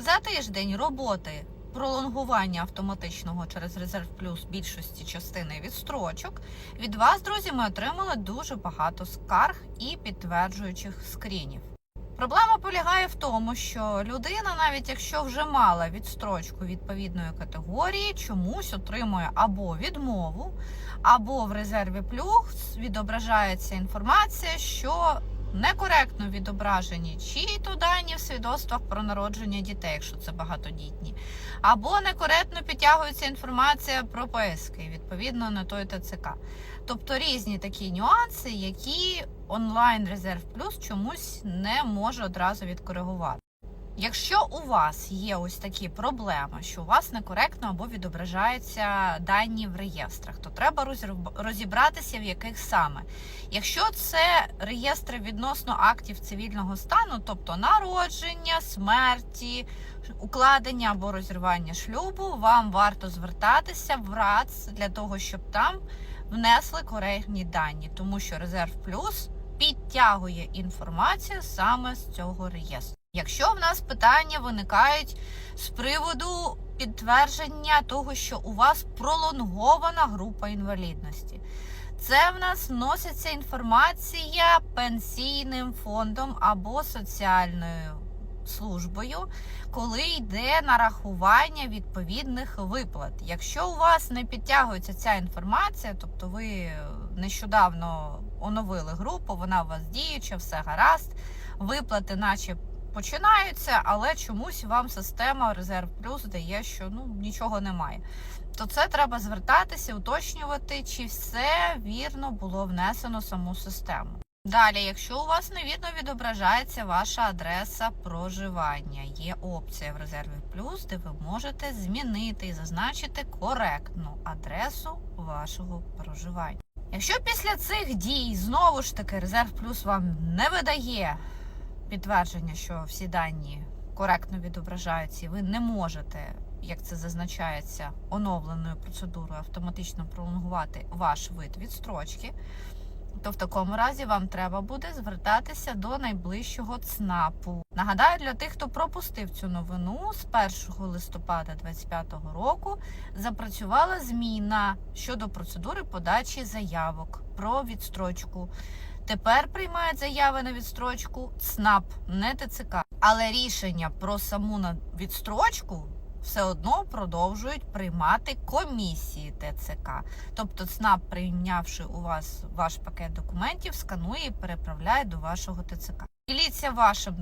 За тиждень роботи пролонгування автоматичного через резерв плюс більшості частини відстрочок від вас, друзі, ми отримали дуже багато скарг і підтверджуючих скрінів. Проблема полягає в тому, що людина, навіть якщо вже мала відстрочку відповідної категорії, чомусь отримує або відмову, або в резерві плюс відображається інформація, що некоректно відображені чи то дані в свідоцтвах про народження дітей, якщо це багатодітні, або некоректно підтягується інформація про поиски відповідно на той ТЦК. Тобто різні такі нюанси, які онлайн резерв плюс чомусь не може одразу відкоригувати. Якщо у вас є ось такі проблеми, що у вас некоректно або відображаються дані в реєстрах, то треба розібратися, в яких саме. Якщо це реєстри відносно актів цивільного стану, тобто народження, смерті, укладення або розірвання шлюбу, вам варто звертатися в РАЦ для того, щоб там внесли коректні дані, тому що резерв плюс підтягує інформацію саме з цього реєстру. Якщо в нас питання виникають з приводу підтвердження того, що у вас пролонгована група інвалідності, це в нас вноситься інформація пенсійним фондом або соціальною службою, коли йде нарахування відповідних виплат. Якщо у вас не підтягується ця інформація, тобто ви нещодавно оновили групу, вона у вас діюча, все гаразд, виплати, наче починаються, але чомусь вам система Резерв Плюс дає, що ну нічого немає. То це треба звертатися, уточнювати, чи все вірно було внесено в саму систему. Далі, якщо у вас невірно відображається ваша адреса проживання, є опція в резерві плюс, де ви можете змінити і зазначити коректну адресу вашого проживання. Якщо після цих дій знову ж таки резерв плюс вам не видає підтвердження, що всі дані коректно відображаються, і ви не можете, як це зазначається, оновленою процедурою автоматично пролонгувати ваш вид відстрочки, то в такому разі вам треба буде звертатися до найближчого ЦНАПу. Нагадаю, для тих, хто пропустив цю новину, з 1 листопада 2025 року запрацювала зміна щодо процедури подачі заявок про відстрочку. Тепер приймають заяви на відстрочку ЦНАП, не ТЦК. Але рішення про саму відстрочку все одно продовжують приймати комісії ТЦК. Тобто ЦНАП, прийнявши у вас ваш пакет документів, сканує і переправляє до вашого ТЦК. Діліться вашим